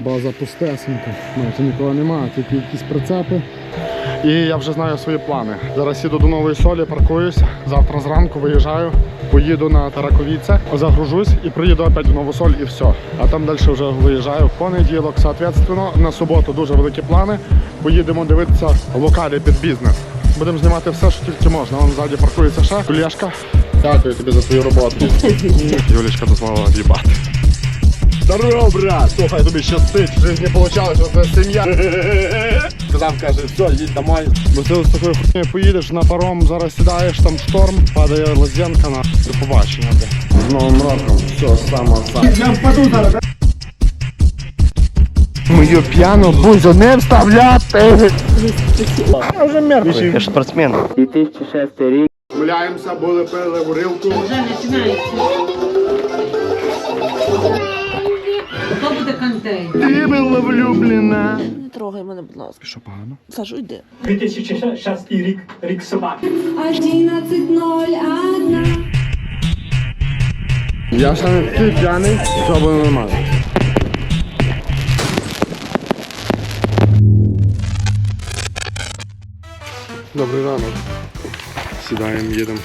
База пустесенька. Майже нікого немає, тільки якісь прицепи. І я вже знаю свої плани. Зараз їду до нової солі, паркуюся. Завтра зранку виїжджаю, поїду на Тараковіце, загружусь і приїду опять в нову соль і все. А там далі вже виїжджаю в понеділок. Соответственно, на суботу дуже великі плани. Поїдемо дивитися локалі під бізнес. Будемо знімати все, що тільки можна. Вон ззаді паркується ще. Юлєшка, дякую тобі за твою роботу. Юлічка дозволила в'їбати. Здорово, брат! Слухай, тобі щастить, в житті вийшло, що це сім'я. Сказав, каже, все, їдь домой. Бо ти з такою хуйнею поїдеш на паром, зараз сідаєш, там шторм, падає лазенка на до побачення. З Новим роком, все саме саме. Я впаду зараз. Мою п'яну бузю не вставляти! Я вже мертвий. Я спортсмен. 2006 рік. Гуляємося, були пили горілку. Вже починається. Хто буде контейнер? Ти була влюблена. Не трогай мене, будь ласка. Що погано? Сашу, йди. 2006 рік, рік собаки. 11.01 Я ще не такий п'яний, все буде нормально. Добрий ранок. Сідаємо, їдемо.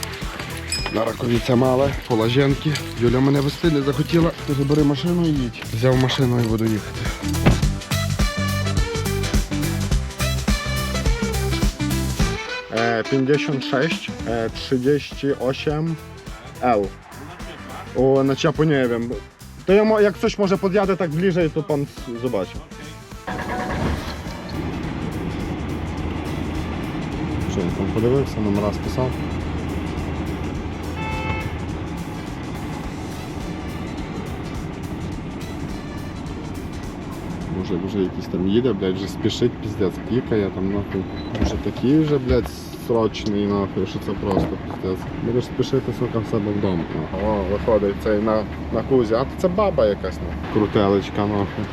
На раковіця мале, по лаженки. Юля мене вести не захотіла. Ти забери машину і їдь. Взяв машину і буду їхати. E, 56, e, 38 L. Ciapu nie wiem. To ja, mo- jak coś może podjadę tak bliżej, to pan s- Що він там подивився, номера списав. Може вже якийсь там їде, блядь, вже спішить, піздець, пікає там нахуй. Може такий вже, блядь, срочний нахуй, що це просто піздець. Будеш спішити, сука, в себе вдома. нахуй. О, виходить цей на, на кузі. А це баба якась нахуй. Крутелечка нахуй.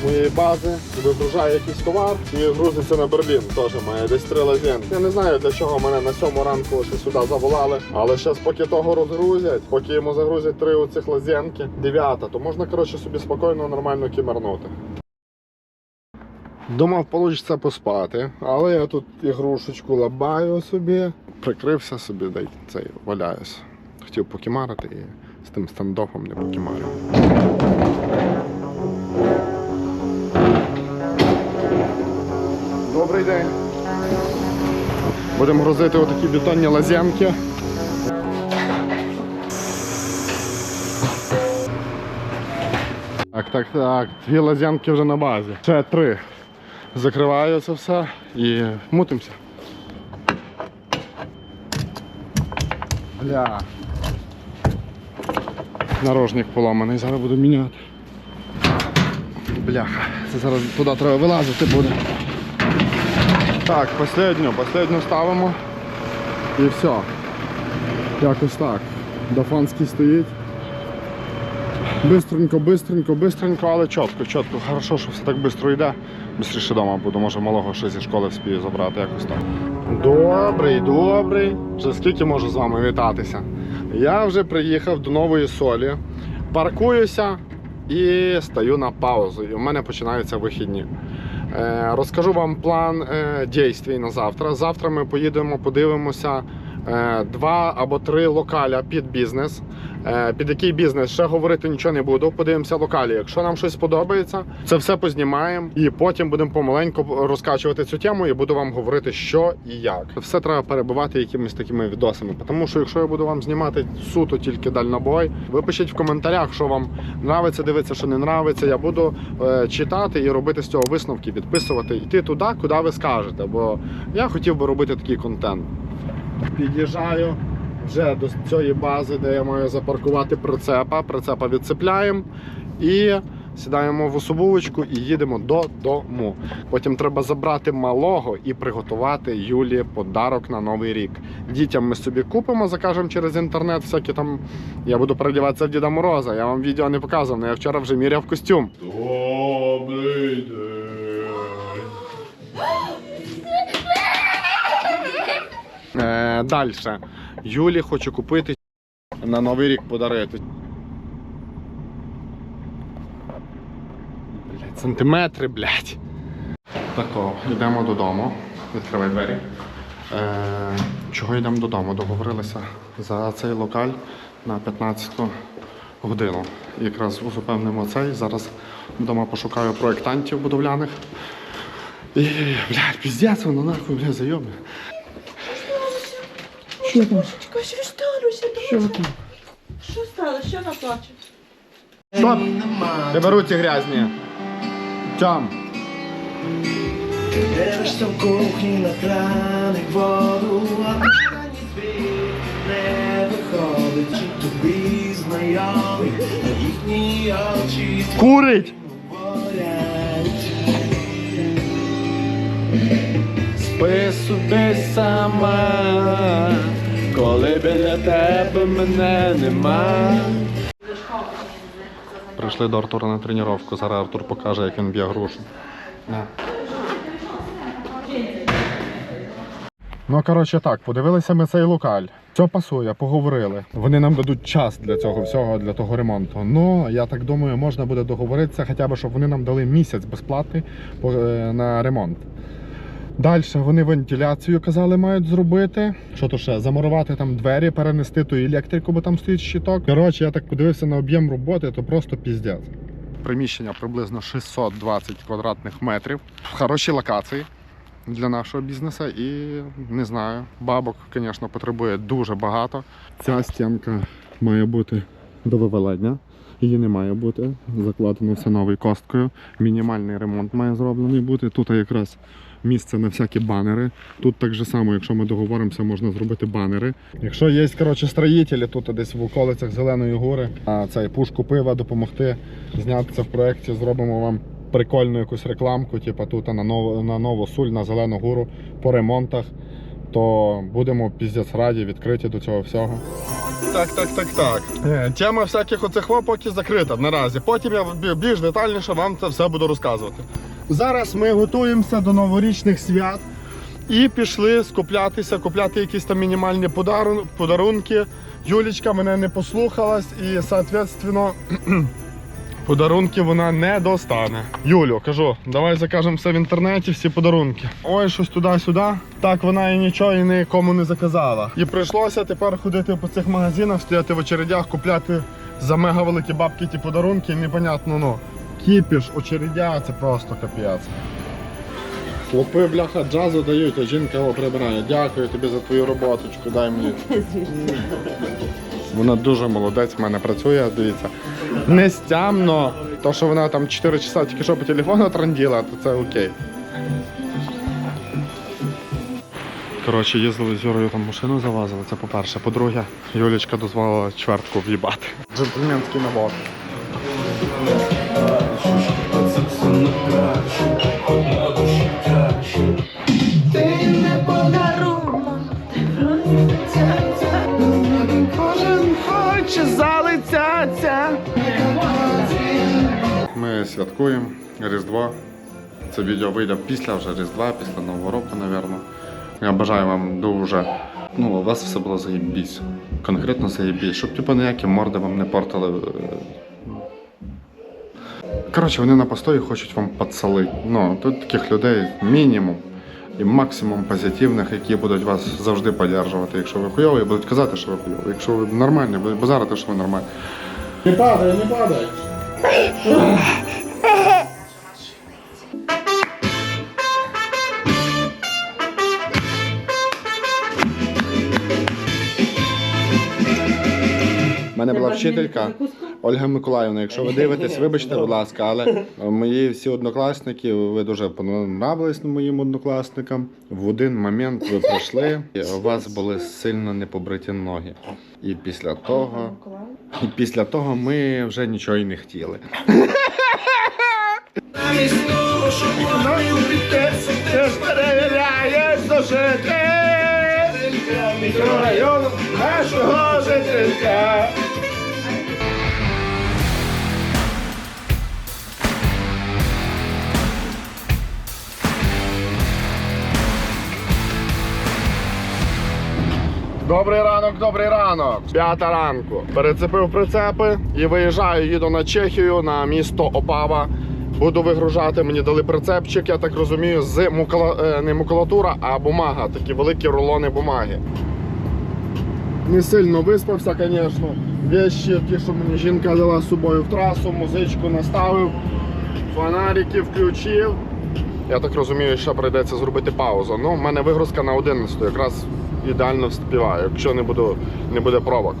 З моєї бази вигружає якийсь товар і грузиться на Берлін. Теж має десь три лазенки. Я не знаю для чого мене на сьому ранку сюди заволали. Але зараз поки того розгрузять, поки йому загрузять три оцих лазенки, дев'ята, то можна коротше собі спокійно нормально кімернути. Думав, вийде поспати, але я тут ігрушечку лабаю собі, прикрився собі, дай цей валяюсь. Хотів покімарити і з тим стендофом не покімарив. Добрий день. Будемо грузити отакі бетонні лазянки. Так, так, так. Дві лазянки вже на базі. Ще три. Закриваю це все і мутимося. Бля. Нарожник поламаний, зараз буду міняти. Бляха, це зараз туди треба вилазити буде. Так, останню, останню ставимо і все. Якось так. Дафанський стоїть. Бистренько, бистренько, бистренько, але чітко, чітко. Хорошо, що все так швидко йде. Бистріше вдома буду, може малого ще зі школи вспію забрати якось так. Добрий, добрий. Вже скільки можу з вами вітатися? Я вже приїхав до нової солі, паркуюся і стаю на паузу. І у мене починаються вихідні. Е, розкажу вам план е, дійствій на завтра. Завтра ми поїдемо, подивимося два або три локаля під бізнес. Е, під який бізнес ще говорити нічого не буду. Подивимося локалі. Якщо нам щось сподобається, це все познімаємо і потім будемо помаленьку розкачувати цю тему і буду вам говорити, що і як. Все треба перебивати якимись такими відосами. Тому що якщо я буду вам знімати суто тільки дальнобой, ви пишіть в коментарях, що вам нравиться, дивитися, що не нравиться. Я буду е, читати і робити з цього висновки, підписувати, йти туди, куди ви скажете. Бо я хотів би робити такий контент. Під'їжджаю вже до цієї бази, де я маю запаркувати прицепа. Прицепа відцепляємо і сідаємо в особовочку і їдемо додому. Потім треба забрати малого і приготувати Юлі подарок на новий рік. Дітям ми собі купимо, закажемо через інтернет. Всякі там я буду передіватися в Діда Мороза. Я вам відео не показував, але я вчора вже міряв костюм. Добрий день. Далі. Юлі хочу купити на Новий рік подарити. Блять, Сантиметри, блядь. Тако, йдемо додому. Відкривай двері. Е, чого йдемо додому? Договорилися за цей локаль на 15 годину. Якраз узупевнимо цей. Зараз вдома пошукаю проєктантів будовляних. І, блядь, піздець, воно нахуй, блядь, зайобне. Що сталося? Що там? Що сталося? Що вона плаче? Стоп! Тебе руці грязні. Тям. Дивишся в кухні на краник воду, а на нізві не виходить, чи тобі знайомі, а їхні очі Курить! Спи собі сама, коли біля тебе мене нема. Прийшли до Артура на тренування. Зараз Артур покаже, як він б'є грушу. Ну, коротше так, подивилися ми цей локаль. Все пасує, поговорили. Вони нам дадуть час для цього всього, для того ремонту. Ну, я так думаю, можна буде договоритися, хоча б, щоб вони нам дали місяць безплатний е, на ремонт. Далі вони вентиляцію казали, мають зробити. Що то ще? Замурувати там двері, перенести ту електрику, бо там стоїть щиток. Коротше, я так подивився на об'єм роботи, то просто піздець. Приміщення приблизно 620 квадратних метрів. В хорошій локації для нашого бізнесу. І не знаю, бабок, звісно, потребує дуже багато. Ця стінка має бути до вивелення. Її не має бути. Закладено все новою косткою. Мінімальний ремонт має зроблений бути. Тут якраз місце на всякі банери. Тут так же само, якщо ми договоримося, можна зробити банери. Якщо є коротше, строїтелі тут десь в околицях Зеленої гори, а цей пушку пива допомогти знятися в проєкті, зробимо вам прикольну якусь рекламку, типу тут на нову, на нову суль, на Зелену гору по ремонтах. То будемо піздець раді, відкриті до цього всього. Так, так, так, так. Е, Тема всяких оцих во поки закрита наразі. Потім я бі- більш детальніше вам це все буду розказувати. Зараз ми готуємося до новорічних свят і пішли скуплятися, купляти якісь там мінімальні подарун- подарунки. Юлічка мене не послухалась і, соответственно, подарунки вона не достане. Юлю, кажу, давай закажемо все в інтернеті, всі подарунки. Ой, щось туди-сюди. Так вона і нічого і нікому не заказала. І прийшлося тепер ходити по цих магазинах, стояти в очередях, купляти за мега великі бабки ті подарунки, непонятно, ну. Кіпіш, очередя, це просто капець. Хлопи, бляха, джазу дають, а жінка його прибирає. Дякую тобі за твою роботочку, дай мені. Вона дуже молодець, в мене працює, дивіться. Не стямно. То, що вона там 4 часа тільки що по телефону транділа, то це окей. Коротше, їздили з Юрою там машину завозили, це по-перше. По-друге, Юлічка дозволила чвертку в'їбати. Джентльменський набор. Святкуємо Різдво. Це відео вийде після вже Різдва, після Нового року, напевно. Я бажаю вам дуже. Ну, у вас все було заєбісь. Конкретно заєбісь, щоб типу ніякі морди вам не портили. Коротше, вони на постої хочуть вам підсолити. Ну, тут таких людей мінімум. І максимум позитивних, які будуть вас завжди підтримувати. Якщо ви хуйові, будуть казати, що ви хуйові. Якщо ви нормальні, будуть базарити, що ви нормальні. Не падай, не падай. вчителька Ольга Миколаївна. Якщо ви дивитесь, вибачте, будь ласка, але мої всі однокласники, ви дуже понравились моїм однокласникам. В один момент ви прийшли, і у вас були сильно непобриті ноги. І після того, і після того ми вже нічого і не хотіли. Мікрорайону нашого жителька. Добрий ранок, добрий ранок. П'ята ранку. Перецепив прицепи і виїжджаю, їду на Чехію, на місто Опава. Буду вигружати, мені дали прицепчик, я так розумію, з мукула... е, не макулатура, а бумага, такі великі рулони бумаги. Не сильно виспався, звісно. Вещі, ті, що мені жінка дала з собою в трасу, музичку наставив, фонарики включив. Я так розумію, що прийдеться зробити паузу. Ну, в мене вигрузка на 11, якраз ідеально вспіваю, якщо не, буду, не буде пробок.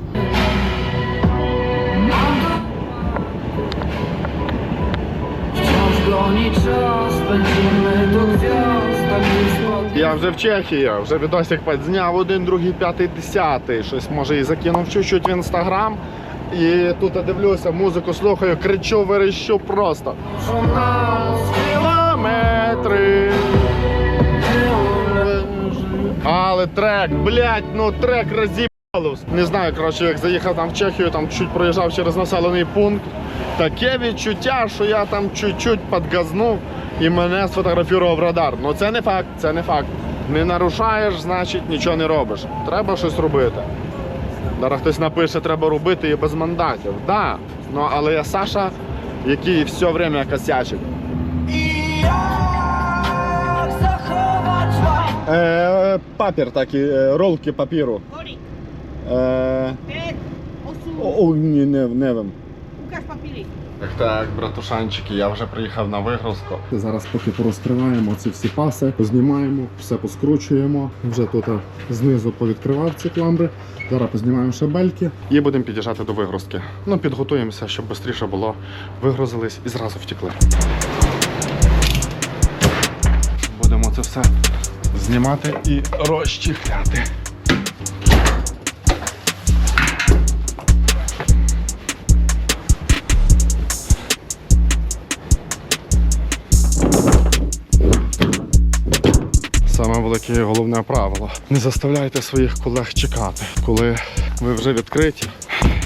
Я вже в Чехії, вже відосик підзняв один, другий, п'ятий, десятий. Щось може і закинув чуть-чуть в інстаграм. І тут я дивлюся, музику слухаю, кричу, верещу просто. Що нас кілометри. Але трек, блядь, ну трек розібалус. Не знаю, коротше, як заїхав там в Чехію, там чуть проїжджав через населений пункт. Таке відчуття, що я там чуть-чуть підгазнув і мене сфотографував радар. Ну це не факт, це не факт. Не нарушаєш, значить нічого не робиш. Треба щось робити. Зараз хтось напише, треба робити і без мандатів. Да. Ну але я Саша, який все время косячить. Е, папір такий, е, ролки папіру. Oli, Е, о, ні, не, не вим. Łukasz papiery. Так, так, братушанчики, я вже приїхав на вигрузку. Зараз поки порозкриваємо ці всі паси, познімаємо, все поскручуємо. Вже тут а, знизу повідкривав ці кламбри. Зараз познімаємо ще бельки і будемо під'їжджати до вигрузки. Ну, підготуємося, щоб швидше було. Вигрузились і зразу втекли. Будемо це все знімати і розчіпляти. Саме велике головне правило. Не заставляйте своїх колег чекати, коли ви вже відкриті.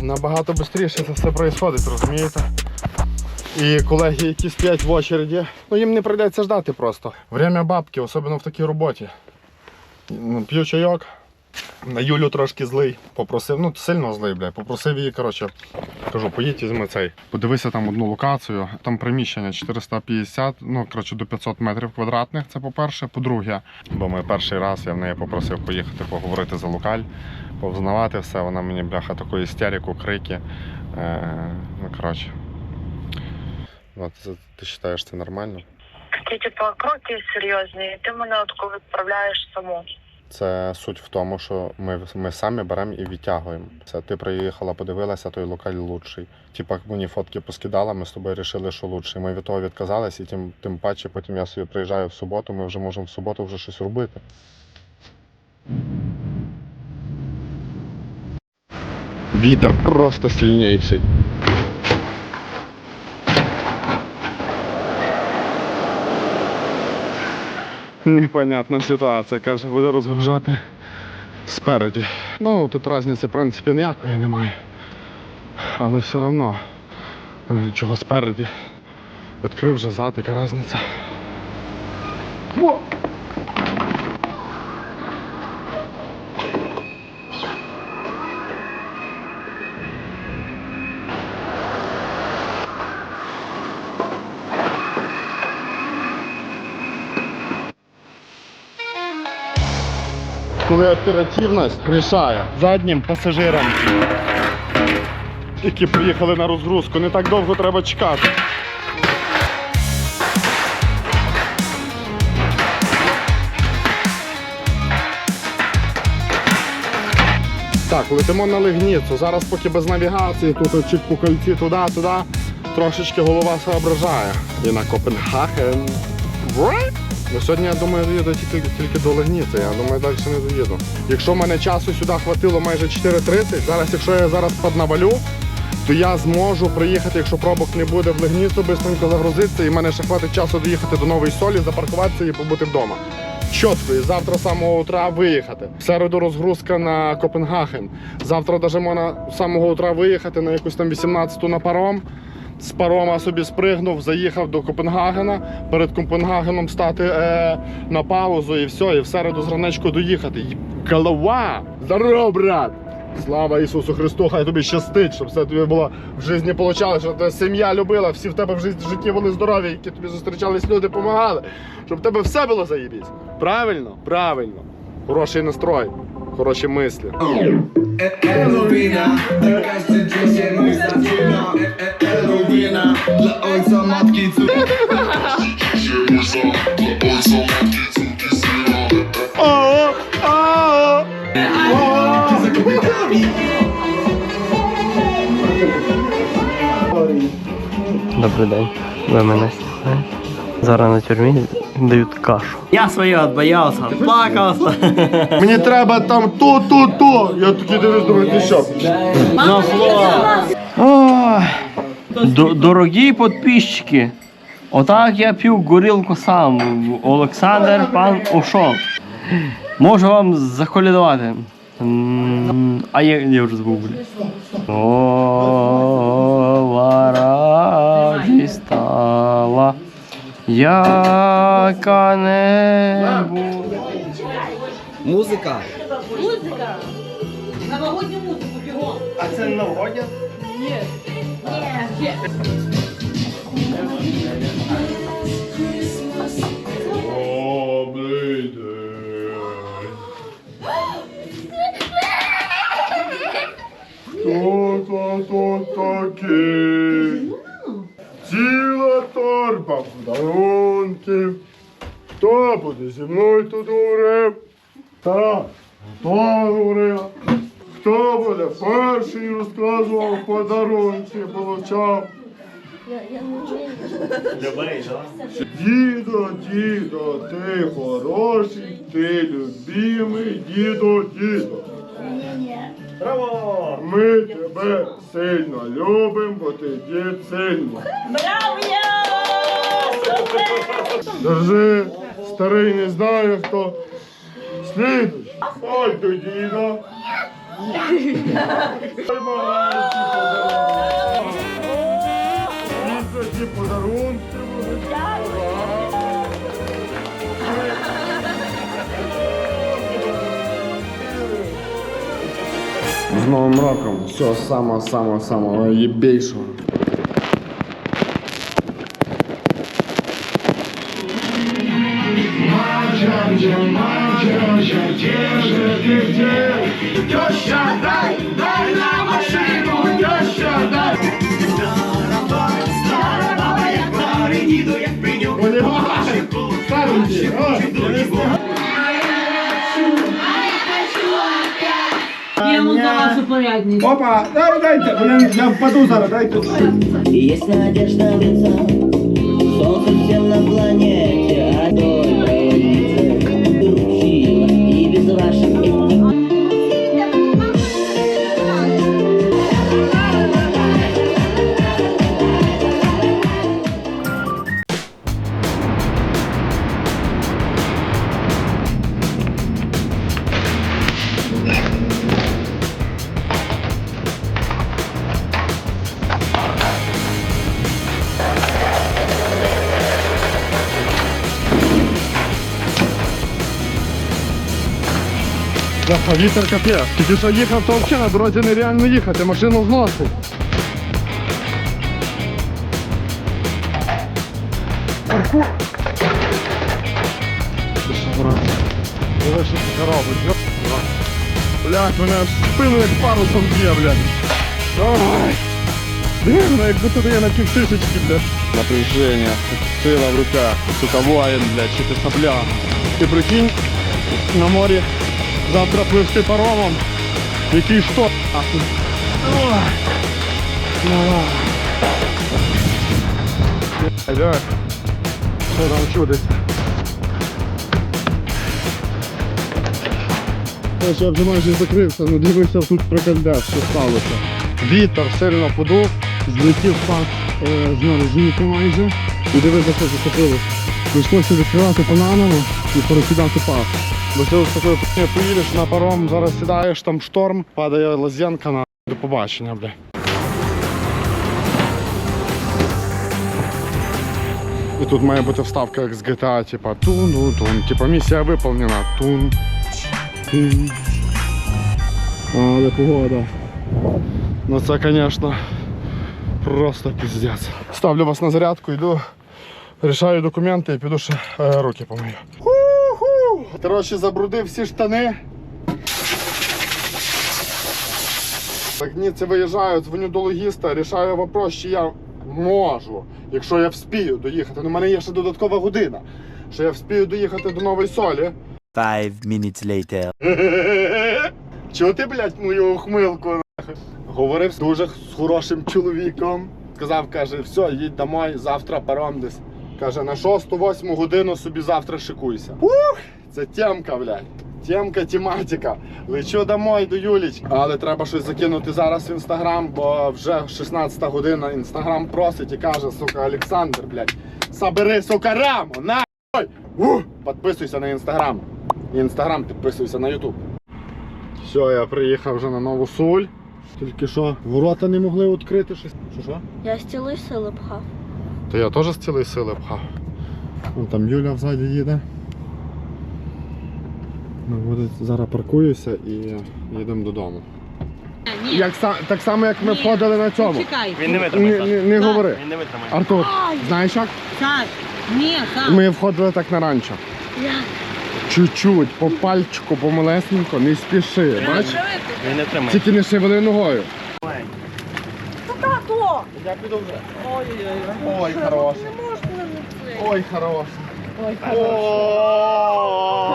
Набагато швидше це все відбувається, розумієте? І колеги, які стоять в очереді, ну їм не прийдеться ждати просто. Время бабки, особливо в такій роботі. Ну, П'ю чайок. На Юлю трошки злий. Попросив, ну сильно злий, бля. Попросив її, коротше, кажу, поїдь візьми цей. Подивися там одну локацію. Там приміщення 450, ну коротше до 500 метрів квадратних. Це по-перше. По-друге, бо ми перший раз я в неї попросив поїхати поговорити за локаль, повзнавати все. Вона мені бляха таку істерику, крики. Е, ну коротше. От, це- ти вважаєш це нормально? Такі типу кроки серйозні, і ти мене от коли відправляєш саму. Це суть в тому, що ми, ми самі беремо і відтягуємо. Це ти приїхала, подивилася, той локаль лучший. Типа мені фотки поскидала, ми з тобою вирішили, що лучший. Ми від того відказались, і тим, тим паче потім я собі приїжджаю в суботу, ми вже можемо в суботу вже щось робити. Вітер просто сильніший. Непонятна ситуація, каже, буде розгружати спереді. Ну, тут різниці, в принципі, ніякої немає. Але все одно, чого спереді. Відкрив вже зад, яка різниця. Коли оперативність рішає заднім пасажирам, які приїхали на розгрузку, не так довго треба чекати. Так, летимо на Лигніцу. Зараз поки без навігації, тут чик по кольці туди, туди, трошечки голова соображає. І на Копенгаген. Ну, сьогодні, я думаю, доїду тільки, тільки до Легніці, я думаю, далі не доїду. Якщо в мене часу сюди хватило майже 4.30, зараз, якщо я зараз поднавалю, то я зможу приїхати, якщо пробок не буде в Легніцу, швидко загрузитися, і в мене ще хватить часу доїхати до Нової Солі, запаркуватися і побути вдома. Чітко, і завтра з самого утра виїхати. В середу розгрузка на Копенгаген. Завтра навіть можна з самого утра виїхати на якусь там 18-ту на паром. З парома собі спригнув, заїхав до Копенгагена, перед Копенгагеном стати е, на паузу і все, і в середу з ранечку доїхати. І Голова! Здорово, брат! Слава Ісусу Христу, хай тобі щастить, щоб все тобі було в житті вийшло, щоб тебе сім'я любила, всі в тебе в житті- були здорові, які тобі зустрічались люди, допомагали. Щоб в тебе все було заєбісь. Правильно? Правильно. Хороший настрой, хороші мислі. Для ojca matki kobietami Добрий день. Ви мене знімаєте? Зараз на тюрмі дають кашу. Я своє відбоявся, плакався. Мені треба там то, то, то. Я такий дивлюсь, думаю, ти що? На слово. Д- Дорогі підписчики, отак я пів горілку сам. Олександр пан ушов. Можу вам заколядувати. М, А я, я вже забув, блін. О, радість стала, яка небо. Музика. Новогодню музику бігом. А це новогодня? Добрий день. Хто то тут такий? Ціла торба подарунків. Хто буде зі мною тут говорив? Так, хто говорив? Хто буде перший розказував подарунки, получав? Дідо, дідо, ти хороший, ти любимий, дідо, дідо. Браво! Ми тебе сильно любимо, бо ти дід сильно. Держи, старий не знає хто. Слідуй. Ой, до діда. З Новим роком всього самого самого самого єбейшого. Опа, дай, дайте, я впаду зараз, дайте. Если надежда в лица Бляха, вітер капець. Тільки що їхав, то взагалі на дорозі нереально їхати, машину зносить. Парку. Ти що, брат? Диви, що. Блядь, мене аж спину як парусом б'є, блядь. Ой. Мене як будто я на півтисячки, блядь. Напряження, сила в руках, сука, воїн, блядь, чи ти сопля. Ти прикинь, на морі завтра пливти паромом. Який що? Алло. Що там чудиться? Ось я вже майже закрився, ну дивився тут прокальдя, що сталося. Вітер сильно подув, злетів пак е, з наружника майже. І дивися, що зачепилось. Прийшлося відкривати по-наново і перекидати пак. Бо ти з такою хуйнею поїдеш на паром, зараз сідаєш, там шторм, падає лазянка на до побачення, бля. І тут має бути вставка як з GTA, типа тун-тун, типа місія виповнена. Тун. тун. Але погода. Ну це, звісно, просто піздець. Ставлю вас на зарядку, йду, рішаю документи і піду ще е, руки помию. Коротше, забрудив всі штани. Так ні, це дзвоню до логіста, рішаю вопрос, чи я можу, якщо я вспію доїхати. Ну, в мене є ще додаткова година. Що я вспію доїхати до Нової Солі. Five minutes later. Чого ти, блядь, мою ухмилку? нахуй? Говорив з дуже з хорошим чоловіком. Сказав, каже, все, їдь домой, завтра паром десь. Каже, на 6-8 годину собі завтра шикуйся. Ух, це темка, блядь. Темка, тематика. Лечу домой до Юліч. Але треба щось закинути зараз в інстаграм, бо вже 16 година інстаграм просить і каже, сука, Олександр, блядь, собери, сука, раму, на! Ух, Підписуйся на інстаграм. Інстаграм підписуйся на ютуб. Все, я приїхав вже на нову суль. Тільки що ворота не могли відкрити щось. Що що? Я з цілої сили пхав. То я теж з цілої сили пхав. Вон там Юля взаді їде. Ну, зараз паркуюся і їдемо додому. Як, так само, як ми входили на цьому. Чекай. Він не Не, витримає. не, не говори. Він не витримає. Артур, знаєш як? Саш, ні, Саш. Ми входили так на ранчо. Чуть-чуть, по пальчику, помалесенько, не спіши. Бач? Він не витримає. Тільки не шевели ногою. Тато! Я піду вже. Ой, хороший. Ой, хороший. Ой,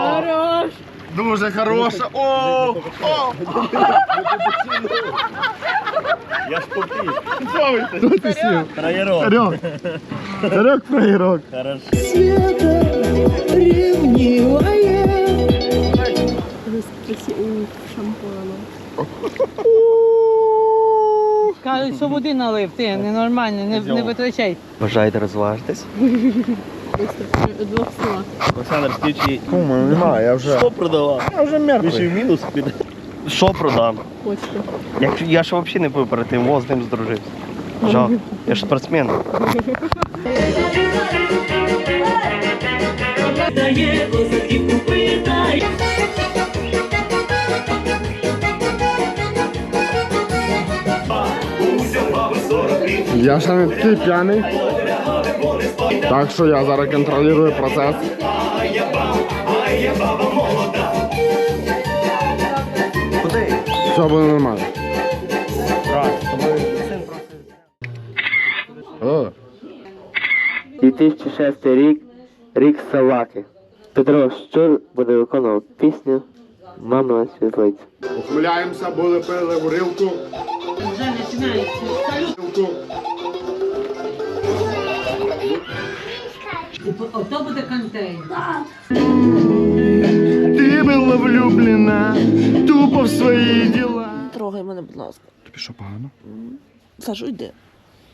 Хорош. Дуже хороша. О! О! Я ж попів. Хто ти сів? Траєрок. Харьок. Харьок проігрок. Хорошо. Кажуть, що води налив, ти ненормально, не, не витрачай. Бажаєте розважитись? Двох слова. Олександр, скільки Кума, немає, я вже. що продавав? Я вже мертвий. в мінус піде. Що продам? Почту. Якщо я ж взагалі не пив перед тим, во з ним здружився. Жах. Я ж спортсмен. Я ще не такий п'яний. Так що я зараз контролюю процес. Куди? Все буде нормально. О, 2006 рік, рік Салаки. Петро Щур буде виконувати пісню Мама світлиця. ухмиляємося, були пили горілку. Вже починається. Ото буде контейн. Ти була влюблена, тупо в свої діла. Трогай мене, будь ласка. Тобі що погано? Сашу, йди.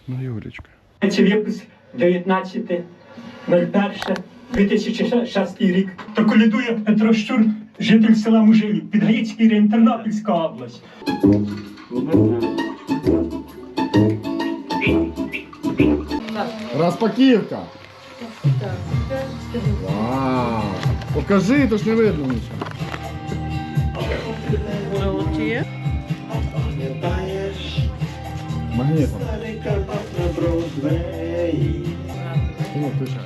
Ну, Юлічка. Це випуск 19.01.2006 рік. То колядує Петро Щур, житель села Мужилів, Підгаїцький район, Тернопільська область. Розпаківка. Вау. Покажи, то ж не видно нічого. Магнітом. Ну, ти що?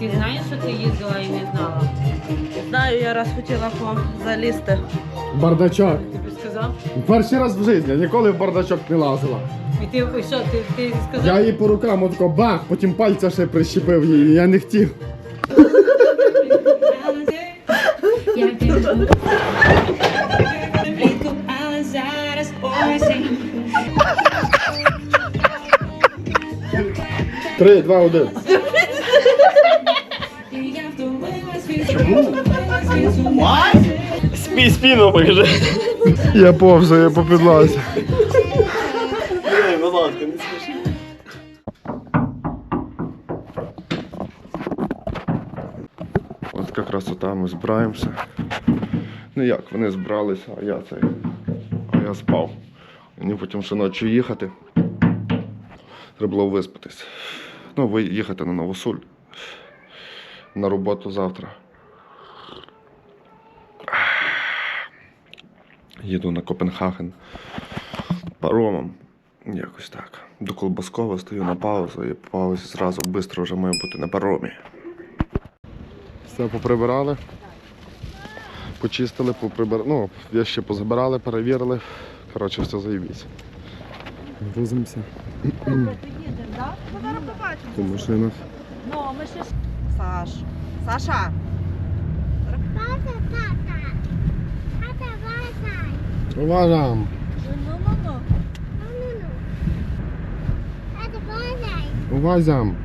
Ти знаєш, що ти їздила і не знала? Знаю, я раз хотіла по- залізти. Бардачок. Тобі сказав? Перший раз в житті, ніколи в бардачок не лазила. І ти що, ти, ти сказав? Я її по рукам отако бах, потім пальця ще прищепив її, я не хотів. Три, два, один. Спі спину покажи. Я повзаю по підлозі. Ми збираємося. Ну як, вони збиралися, а я цей. А я спав. Мені потім ще ночі їхати. Треба було виспатись. Ну, їхати на Новосуль. На роботу завтра. Їду на Копенгаген паромом. Якось так. До Колбаскова стою на паузу і по паузі зразу швидко вже маю бути на паромі. Все поприбирали. Почистили, поприбирали. Ну, я ще позабирали, перевірили. Коротше, все заїбіться. Грузимося. У машинах. Ну, ми ще... Саш. Саша. Уважаємо. Ну, ну, ну. Увазям.